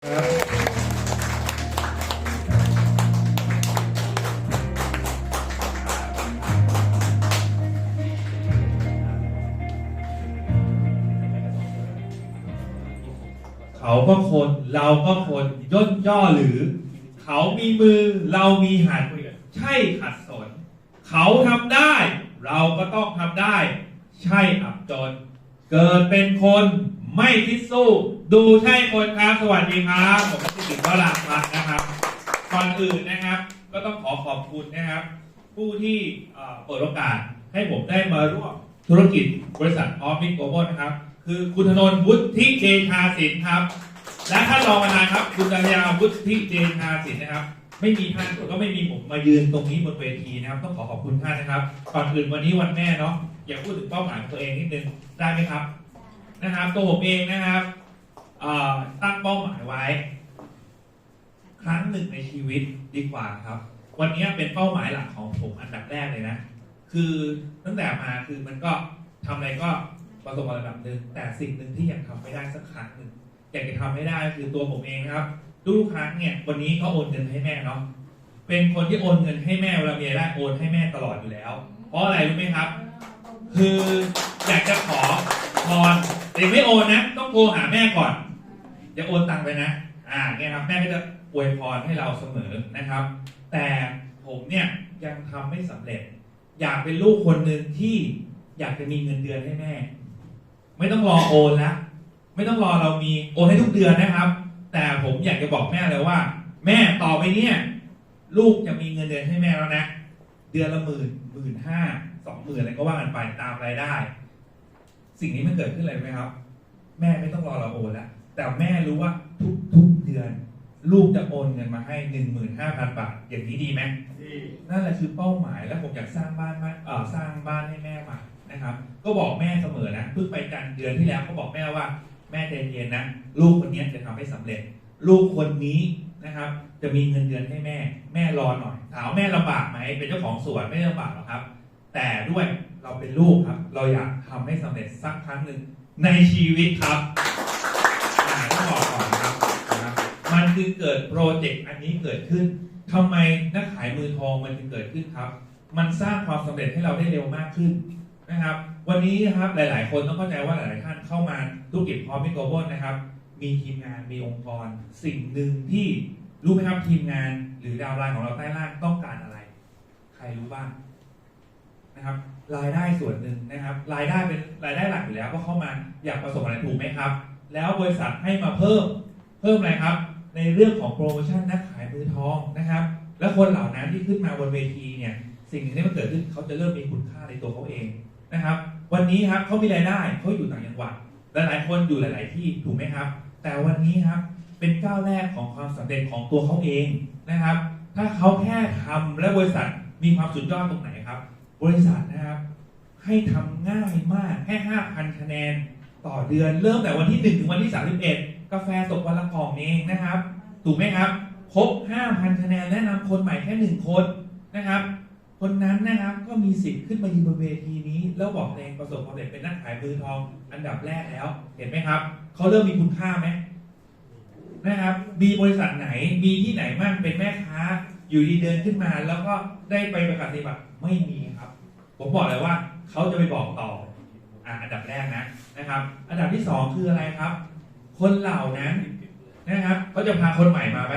เขาก็คนเราก็คนย่นย่อหรือ เขามีมือเรามีหัดใช่ขัดสน เขาทำได้ เราก็ต้องทำได้ ใช่อับจน เกิดเป็นคน ไม่คิดสู้ ดูใช่คนครับสวัสดีครับผมสิริวราพัฒน์นะครับก่อนอื่นนะครับ ก็ต้องขอขอบคุณนะครับ ผู้ที่เปิดโอกาสให้ผมได้มาร่วมธุรกิจบริษัทออฟฟิศโกลบอลนะครับ คือคุณธนนท์วุฒิเจชาสินครับ และท่านรองประธานครับ คุณดารยาวุฒิเจชาสินนะครับ ไม่มีท่านก็ไม่มีผมมายืนตรงนี้บนเวทีนะครับ ต้องขอขอบคุณท่านนะครับก่อนอื่นวันนี้วันแม่เนาะอยากพูดถึงเป้าหมายของตัวเองนิดนึงได้ไหมครับ นะครับ ตัวผมเองนะครับตั้งเป้าหมายไว้ ครั้งหนึ่งในชีวิตดีกว่าครับ วันนี้เป็นเป้าหมายหลักของผมอันดับแรกเลยนะ คือตั้งแต่มาคือมันก็ทำอะไรก็ประสบความสำเร็จหนึ่งแต่สิ่งหนึ่งที่ยังทำไม่ได้สักครั้งหนึ่งอยากจะทำให้ได้คือตัวผมเองนะครับทุกครั้งเนี่ย วันนี้ก็โอนเงินให้แม่เนาะเป็นคนที่โอนเงินให้แม่เวลามีรายได้โอนให้แม่ตลอดอยู่แล้ว เพราะอะไรรู้ไหมครับ คืออยากจะขอพร แต่ไม่โอนนะ ต้องโทรหาแม่ก่อนจะโอนตังไปนะ อ่าเนี่ยครับแม่ก็จะอวยพรให้เราเสมอนะครับ แต่ผมเนี่ยยังทำไม่สำเร็จ อยากเป็นลูกคนหนึ่งที่อยากจะมีเงินเดือนให้แม่ ไม่ต้องรอโอนละไม่ต้องรอเรามีโอนให้ทุกเดือนนะครับ แต่ผมอยากจะบอกแม่เลยว่า แม่ต่อไปเนี่ยลูกจะมีเงินเดือนให้แม่แล้วนะ เดือนละหมื่นหมื่นห้าสองหมื่นอะไรก็ว่ากันไปตามรายได้ สิ่งนี้มันเกิดขึ้นอะไรไหมครับ แม่ไม่ต้องรอเราโอนแล้วแต่แม่รู้ว่าทุกทุกๆเดือน ลูกจะโอนเงินมาให้หนึ่งหมื่นห้าพันบาทอย่างนี้ดีไหมนั่นแหละคือเป้าหมายแล้วผมอยากสร้างบ้านมาเอ่อสร้างบ้านให้แม่ใหม่นะครับ ก็บอกแม่เสมอนะเพิ่งไปกันเดือนที่แล้วก็บอกแม่ว่า แม่ใจเย็นนะลูกคนนี้จะทำให้สำเร็จ ลูกคนนี้นะครับ จะมีเงินเดือนให้แม่ แม่รอหน่อยถามว่าแม่ลำบากไหมเป็นเจ้าของสวนไม่ได้ลำบากหรอกครับ แต่ด้วย เราเป็นลูกครับ เราอยากทำให้สำเร็จสักครั้งหนึ่งในชีวิตครับต้องบอกก่อนครับนะครับ มันคือเกิดโปรเจกต์อันนี้เกิดขึ้นทำไมนักขายมือทองมันถึงเกิดขึ้นครับ มันสร้างความสำเร็จให้เราได้เร็วมากขึ้นนะครับ วันนี้ครับหลาย ๆ คนต้องเข้าใจว่าหลาย ๆ ท่านเข้ามาธุรกิจพร้อมมิโกลบอลนะครับ มีทีมงานมีองค์กร สิ่งหนึ่งที่รู้ไหมครับทีมงานหรือดาวไลน์ของเราใต้ล่างต้องการอะไร ใครรู้บ้างนะครับ รายได้ส่วนหนึ่งนะครับ รายได้เป็นรายได้หลักอยู่แล้วก็เข้ามาอยากประสบอะไรถูกไหมครับ แล้วบริษัทให้มาเพิ่มเพิ่มอะไรครับ ในเรื่องของโปรโมชั่นนักขายมือทองนะครับ และคนเหล่านั้นที่ขึ้นมาบนเวทีเนี่ยสิ่งหนึ่งที่มันเกิดขึ้นเขาจะเริ่มมีคุณค่าในตัวเขาเองนะครับ วันนี้ครับเขามีรายได้เขาอยู่ต่างจังหวัดหลายๆคนอยู่หลาย ๆ ที่ถูกไหมครับ แต่วันนี้ครับเป็นก้าวแรกของความสำเร็จของตัวเขาเองนะครับ ถ้าเขาแค่ทำและบริษัทมีความสุดยอดตรงไหนครับ บริษัทนะครับให้ทำง่ายมากแค่5,000คะแนน ต่อเดือนเริ่มแต่วันที่1ถึงวันที่31กาแฟตกวันละกล่องเองนะครับ ถูกไหมครับครบ5,000คะแนนแนะนำคนใหม่แค่1คนนะครับ คนนั้นนะครับก็มีสิทธิ์ขึ้นมายืนบนเวทีนี้ แล้วบอกเองประสบความสำเร็จเป็นนักขายมือทองอันดับแรกแล้ว เห็นไหมครับเขาเริ่มมีคุณค่าไหมนะครับ มีบริษัทไหนมีที่ไหนมั่งเป็นแม่ค้า อยู่ดีเดินขึ้นมาแล้วก็ได้ไปประกาศนียบัตรไม่มีครับ ผมบอกเลยว่าเขาจะไปบอกต่ออะอันดับแรกนะนะครับ อันดับที่สองคืออะไรครับ คนเหล่านั้นนะครับเขาจะพาคนใหม่มาไหม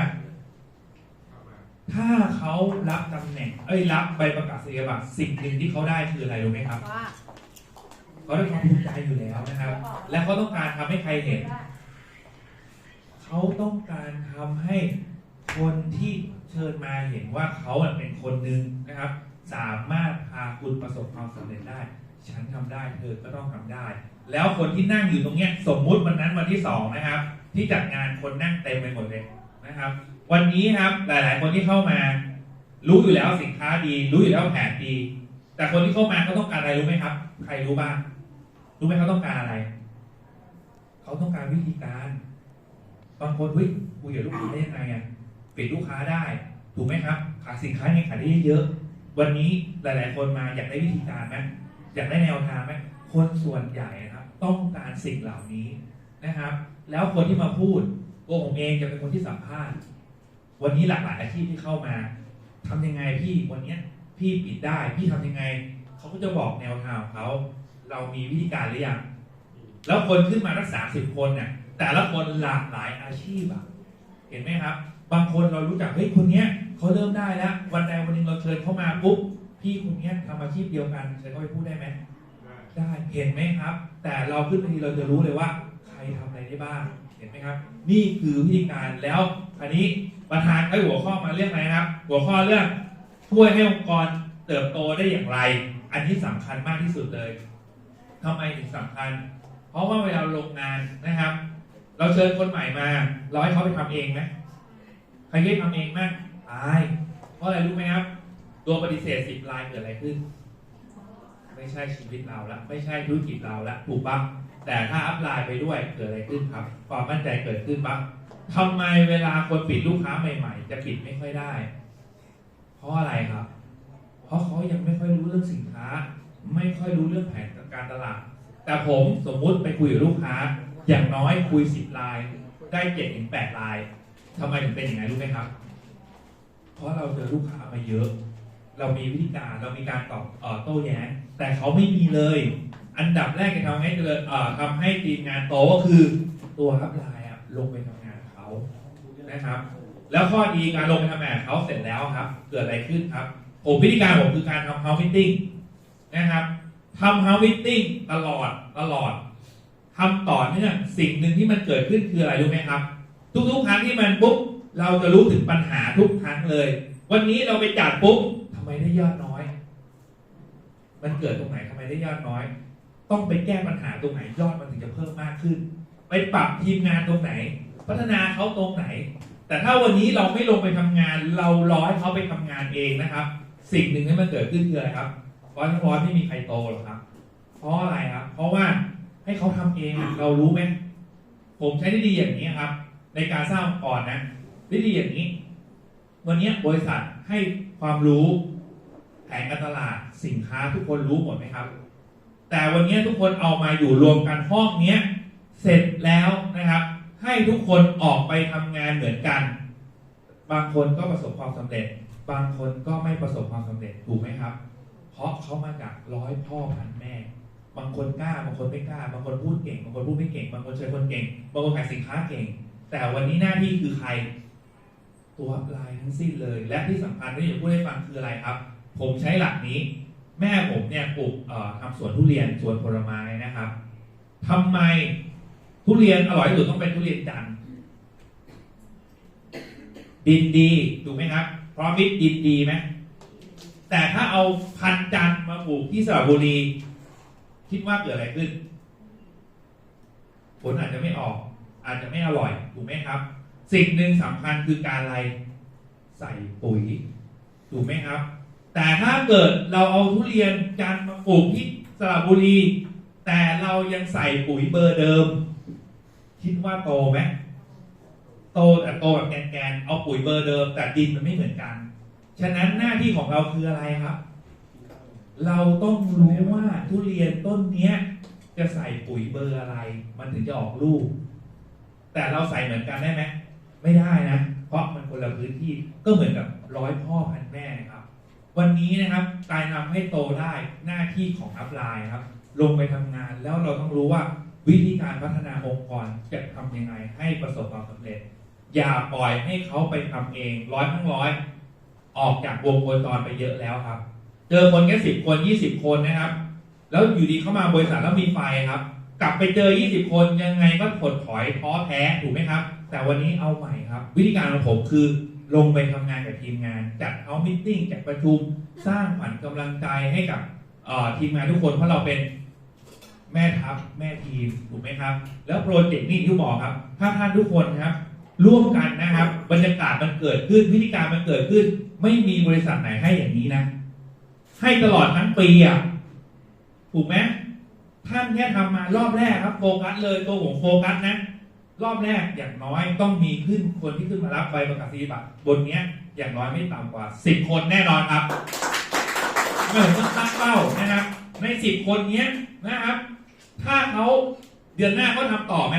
ถ้าเขารับตำแหน่ง เอ้ยรับใบประกาศนียบัตรสิ่งหนึ่งที่เขาได้คืออะไรรู้ไหมครับว่าเขาได้ความภูมิใจอยู่แล้วนะครับ และเขาต้องการทำให้ใครเห็น เขาต้องการทำให้ คนที่เชิญมาเห็นว่าเขาเป็นคนหนึ่งนะครับ สามารถพาคุณประสบความสำเร็จได้ ฉันทำได้เธอก็ต้องทำได้ แล้วคนที่นั่งอยู่ตรงเนี้ยสมมุติวันนั้นวันที่สองนะครับ ที่จัดงานคนนั่งเต็มไปหมดเลยนะครับ วันนี้ครับหลาย ๆ คนที่เข้ามา รู้อยู่แล้วสินค้าดี รู้อยู่แล้วแผนดี แต่คนที่เข้ามาเขาต้องการอะไรรู้ไหมครับ ใครรู้บ้างรู้ไหมเขาต้องการอะไรเขาต้องการวิธีการบางคนเฮ้ยคุยกับลูกค้าได้ยังไงอะ ปิดลูกค้าได้ ถูกไหมครับ ขายสินค้ายังไงขายได้เยอะ วันนี้หลาย ๆ คนมาอยากได้วิธีการไหมอยากได้แนวทางไหมคนส่วนใหญ่นะครับ ต้องการสิ่งเหล่านี้นะครับ แล้วคนที่มาพูดตัวผมเองจะเป็นคนที่สัมภาษณ์ วันนี้หลากหลายอาชีพที่เข้ามาทำยังไงพี่วันเนี้ยพี่ปิดได้พี่ทำยังไงเขาก็จะบอกแนวทางของเขาเรามีวิธีการหรือยังแล้วคนขึ้นมาตั้งสาสิบคนเนี่ยแต่ละคนหลากหลายอาชีพอะเห็นไหมครับ บางคนเรารู้จักเฮ้ยคนเนี้ยเขาเริ่มได้แล้ววันใดวันหนึ่งเราเชิญเขามาปุ๊บพี่คนเนี้ยทำอาชีพเดียวกันเชิญเขาไปพูดได้ไหมได้เห็นไหมครับ แต่เราขึ้นไปทีเราจะรู้เลยว่า ใครทำอะไรได้บ้างเห็นไหมครับ นี่คือวิธีการแล้วอันนี้ประธานให้หัวข้อมาเรื่องอะไรนะครับ หัวข้อเรื่องช่วยให้องค์กรเติบโตได้อย่างไร อันนี้สำคัญมากที่สุดเลยทำไมถึงสำคัญ เพราะว่าเวลาลงงานนะครับ เราเชิญคนใหม่มา เราให้เขาไปทำเองไหมใค รที่ทำเองมั้งตายเพราะอะไรรู้ไหมครับตัวปฏิเสธสิบรายเกิดอะไรขึ้น ไม่ใช่ชีวิตเราละไม่ใช่ธุรกิจเราละถูกปะแต่ถ้าอัพไลน์ไปด้วยเกิดอะไรขึ้นครับ ความมั่นใจเกิดขึ้นปะทำไมเวลาคนปิดลูกค้าใหม่ ๆ จะปิดไม่ค่อยได้ เพราะอะไรครับ เพราะเขายังไม่ค่อยรู้เรื่องสินค้า ไม่ค่อยรู้เรื่องแผนการตลาด แต่ผมสมมุติไปคุยกับลูกค้า อย่างน้อยคุยสิบลาย ได้เจ็ดถึงแปดลาย ทำไมถึงเป็นอย่างนั้นรู้ไหมครับ เพราะเราเจอลูกค้ามาเยอะ เรามีวิธีการเรามีการตอบเอ่อโต้แย้งแต่เขาไม่มีเลย อันดับแรกจะทำให้เออทำให้ทีมงานโตก็คือตัวอัพไลน์อะลงไปทำงานเขานะครับ แล้วข้อดีการลงไปทำงานเขาเสร็จแล้วครับ เกิดอะไรขึ้นครับผมวิธีการผมคือการทำเฮาส์มิทติ้งนะครับทำเฮาส์มิทติ้งตลอดตลอดทำต่อเนื่องสิ่งหนึ่งที่มันเกิดขึ้นคืออะไรรู้ไหมครับ ทุกๆครั้งที่มันปุ๊บเราจะรู้ถึงปัญหาทุกครั้งเลย วันนี้เราไปจัดปุ๊บทำไมได้ยอดน้อย มันเกิดตรงไหนทำไมได้ยอดน้อย ต้องไปแก้ปัญหาตรงไหนยอดมันถึงจะเพิ่มมากขึ้น ไปปรับทีมงานตรงไหน พัฒนาเขาตรงไหน แต่ถ้าวันนี้เราไม่ลงไปทำงาน เรารอให้เขาไปทำงานเองนะครับ สิ่งหนึ่งที่มันเกิดขึ้นคืออะไรครับร้อนร้อนไม่มีใครโตหรอกครับ เพราะอะไรครับ เพราะว่าให้เขาทำเองเรารู้ไหมผมใช้ได้ดีอย่างนี้ครับ ในการสร้างองค์กรนะได้ดีอย่างนี้ วันนี้บริษัทให้ความรู้แผนการตลาดสินค้าทุกคนรู้หมดไหมครับ แต่วันนี้ทุกคนเอามาอยู่รวมกันห้องเนี้ยเสร็จแล้วนะครับ ให้ทุกคนออกไปทำงานเหมือนกัน บางคนก็ประสบความสำเร็จ บางคนก็ไม่ประสบความสำเร็จถูกไหมครับ เพราะเขามาจากร้อยพ่อพันแม่ บางคนกล้าบางคนไม่กล้า บางคนพูดเก่ง บางคนพูดไม่เก่ง บางคนเชิญคนเก่ง บางคนขายสินค้าเก่ง แต่วันนี้หน้าที่คือใคร ตัวลายทั้งสิ้นเลย และที่สำคัญที่อยากพูดให้ฟังคืออะไรครับ ผมใช้หลักนี้ แม่ผมเนี่ยปลูกทำสวนทุเรียนสวนผลไม้นะครับทำไมทุเรียนอร่อยที่สุดต้องเป็นทุเรียนจันทร์ดินดีถูกไหมครับพราะมิตรดินดีไหมแต่ถ้าเอาพันจันทร์มาปลูกที่สระบุรีคิดว่าเกิดอะไรขึ้นผลอาจจะไม่ออก อาจจะไม่อร่อยถูกไหมครับ สิ่งหนึ่งสำคัญคือการอะไรใส่ปุ๋ยถูกไหมครับ แต่ถ้าเกิดเราเอาทุเรียนจันทร์มาปลูกที่สระบุรี แต่เรายังใส่ปุ๋ยเบอร์เดิม คิดว่าโตไหมโตแต่โตแบบแกนๆเอาปุ๋ยเบอร์เดิม แต่ดินมันไม่เหมือนกัน ฉะนั้นหน้าที่ของเราคืออะไรครับ เราต้องรู้ว่าทุเรียนต้นเนี้ย จะใส่ปุ๋ยเบอร์อะไร มันถึงจะออกลูก แต่เราใส่เหมือนกันได้ไหมไม่ได้นะ เพราะมันคนละพื้นที่ก็เหมือนกับร้อยพ่อพันแม่ครับ วันนี้นะครับการทำให้โตได้หน้าที่ของอัพไลน์ครับ ลงไปทำงานแล้วเราต้องรู้ว่าวิธีการพัฒนาองค์กรจะทำยังไงให้ประสบความสำเร็จ อย่าปล่อยให้เขาไปทำเองร้อยทั้งร้อยออกจากวงโคจรไปเยอะแล้วครับ เจอคนแค่สิบคนยี่สิบคนนะครับ แล้วอยู่ดีเข้ามาบริษัทแล้วมีไฟครับ กลับไปเจอ 20 คนยังไงก็ถดถอยท้อแท้ถูกไหมครับ แต่วันนี้เอาใหม่ครับ วิธีการของผมคือลงไปทำงานกับทีมงาน จัดเอามิทติ้งจัดประชุมสร้างขวัญกำลังใจให้กับทีมงานทุกคนเพราะเราเป็นแม่ทัพแม่ทีมถูกไหมครับ แล้วโปรเจกต์นี่ที่บอกครับ ถ้าท่านทุกคนครับร่วมกันนะครับ บรรยากาศมันเกิดขึ้นวิธีการมันเกิดขึ้น ไม่มีบริษัทไหนให้อย่างนี้นะ ให้ตลอดทั้งปีอะถูกไหม ท่านแค่ทำมารอบแรกครับ โฟกัสเลยตัวผมโฟกัสนะ รอบแรกอย่างน้อยต้องมีขึ้นคนที่ขึ้นมารับใบประกาศนียบัตรบนเนี้ยอย่างน้อยไม่ต่ำกว่าสิบคนแน่นอนครับไม่ผมต้องตั้งเป้านะครับ ในสิบคนเนี้ยนะครับ ถ้าเขาเดือนหน้าเขาทำต่อไหม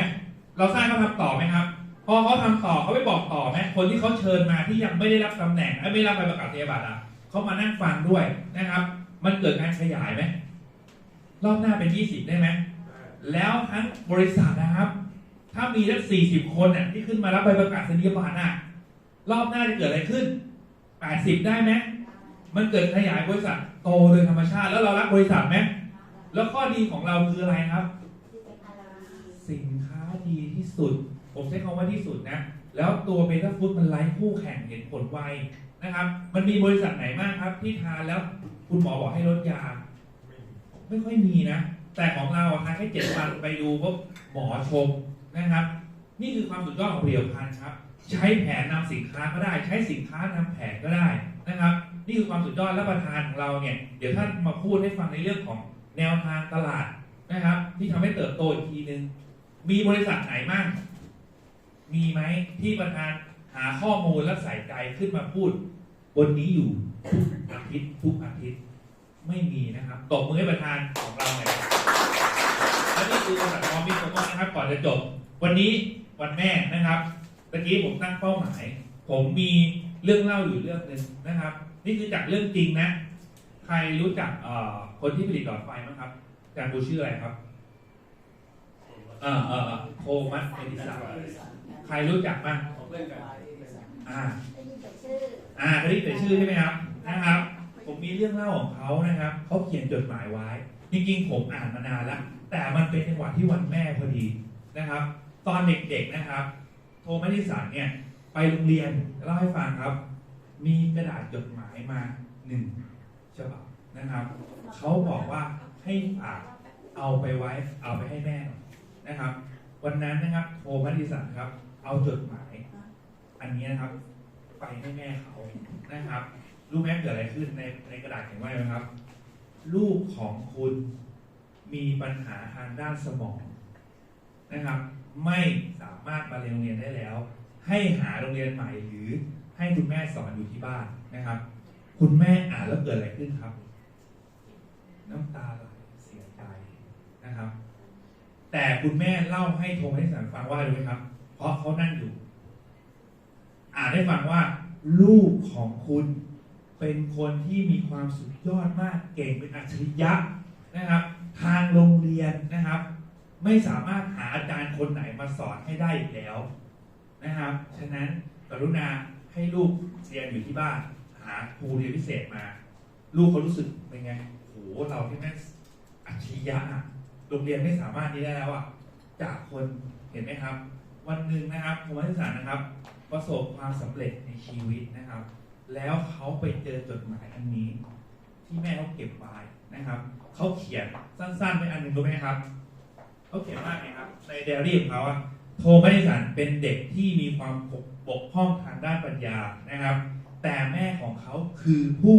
เราสร้างเขาทำต่อไหมครับ พอเขาทำต่อเขาไปบอกต่อไหมคนที่เขาเชิญมาที่ยังไม่ได้รับตำแหน่งไม่ได้รับใบประกาศนียบัตรอะเขามานั่งฟังด้วยนะครับ มันเกิดการขยายไหม รอบหน้าเป็น 20 ได้ไหม แล้วทั้งบริษัทนะครับ ถ้ามีทั้ง40 คนน่ะที่ขึ้นมารับใบประกาศนียบัตรอะ รอบหน้าจะเกิดอะไรขึ้น 80 ได้ไหม มันเกิดขยายบริษัทโตโดยธรรมชาติ แล้วเรารับบริษัทไหม แล้วข้อดีของเราคืออะไรครับ สินค้าดีที่สุด ผมใช้คำว่าที่สุดนะ แล้วตัวเบต้าฟู้ดมันไร้คู่แข่งเห็นผลไวนะครับ มันมีบริษัทไหนบ้างครับ ที่ทานแล้วคุณหมอบอกให้ลดยา ไม่ค่อยมีนะ แต่ของเราอะทานแค่เจ็ดวันไปดูพวกหมอชมนะครับ นี่คือความสุดยอดของผลิตภัณฑ์ครับ ใช้แผนนำสินค้าก็ได้ ใช้สินค้านำแผนก็ได้นะครับ นี่คือความสุดยอดและประธานของเราเนี่ย เดี๋ยวท่านมาพูดให้ฟังในเรื่องของแนวทางตลาดนะครับ ที่ทำให้เติบโตอีกทีนึง มีบริษัทไหนบ้างมีไหมที่ประธานหาข้อมูลและใส่ใจขึ้นมาพูด บนนี้อยู่ทุกอาทิตย์ทุกอาทิตย์ ไม่มีนะครับตบมือให้ประธานของเราหน่อยครับและนี่คือบริษัทพร้อมมิตรสมองนะครับ ก่อนจะจบ วันนี้วันแม่นะครับตะกี้ผมตั้งเป้าหมาย ผมมีเรื่องเล่าอยู่เรื่องหนึ่งนะครับ นี่คือจากเรื่องจริงนะ ใครรู้จักเอ่อคนที่ผลิตหลอดไฟไหมครับอาจารย์บูชื่ออะไรครับเออเออเออโทมัสเอดิสันใครรู้จักบ้างของเพื่อนกันอ่าอ่าเขาได้เอ่ยชื่อใช่ไหมครับนะครับ ผมมีเรื่องเล่าของเขานะครับเขาเขียนจดหมายไว้ จริงๆ ผมอ่านมานานแล้ว แต่มันเป็นจังหวะที่วันแม่พอดีนะครับ ตอนเด็กๆนะครับ โทมัสดิสันเนี่ย ไปโรงเรียนเล่าให้ฟังครับ มีกระดาษจดหมายมาหนึ่งฉบับนะครับเขาบอกว่าให้ฝากเอาไปไว้ เอาไปให้แม่นะครับ วันนั้นนะครับโทมัสดิสันครับ เอาจดหมาย อันนี้นะครับ ไปให้แม่เขานะครับ รู้ไหมเกิดอะไรขึ้นในในกระดาษเขียนว่าอะไหมครับ ลูกของคุณมีปัญหาทางด้านสมองนะครับ ไม่สามารถมาเรียนโรงเรียนได้แล้ว ให้หาโรงเรียนใหม่หรือให้คุณแม่สอนอยู่ที่บ้านนะครับ คุณแม่อ่านแล้วเกิดอะไรขึ้นครับ น้ำตาไหลเสียใจนะครับ แต่คุณแม่เล่าให้โทมัสดิสันฟังว่าอะไรรู้ไหมครับ เพราะเขานั่งอยู่ อ่านได้ฟังว่า ลูกของคุณ เป็นคนที่มีความสุดยอดมากเก่งเป็นอัจฉริยะนะครับ ทางโรงเรียนนะครับ ไม่สามารถหาอาจารย์คนไหนมาสอนให้ได้อีกแล้วนะครับ ฉะนั้นกรุณาให้ลูกเรียนอยู่ที่บ้าน หาครูเรียนพิเศษมา ลูกเขารู้สึกเป็นไงโหเราที่แม่อัจฉริยะโรงเรียนไม่สามารถนี้ได้แล้วอะจากคนเห็นไหมครับ วันหนึ่งนะครับโทมัสดิสันนะครับ ประสบความสำเร็จในชีวิตนะครับ แล้วเขาไปเจอจดหมายอันนี้ ที่แม่เขาเก็บไว้นะครับเขาเขียนสั้นๆไว้อันหนึ่งรู้ไหมครับเขาเขียนว่าไงครับ ในเดลี่ของเขาอะโทมัสดิสันเป็นเด็กที่มีความบกพร่องทางด้านปัญญานะครับ แต่แม่ของเขาคือผู้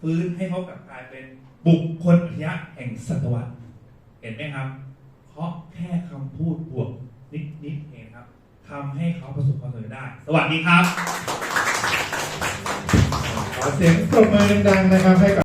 ฟื้นให้เขากลับกลายเป็นบุคคลอัจฉริยะแห่งศตวรรษเห็นไหมครับ เพราะแค่คำพูดบวกนิดๆเทำให้เขาประสบความสำเร็จได้ สวัสดีครับ ขอเสียงปรบมือดังๆนะครับให้กับ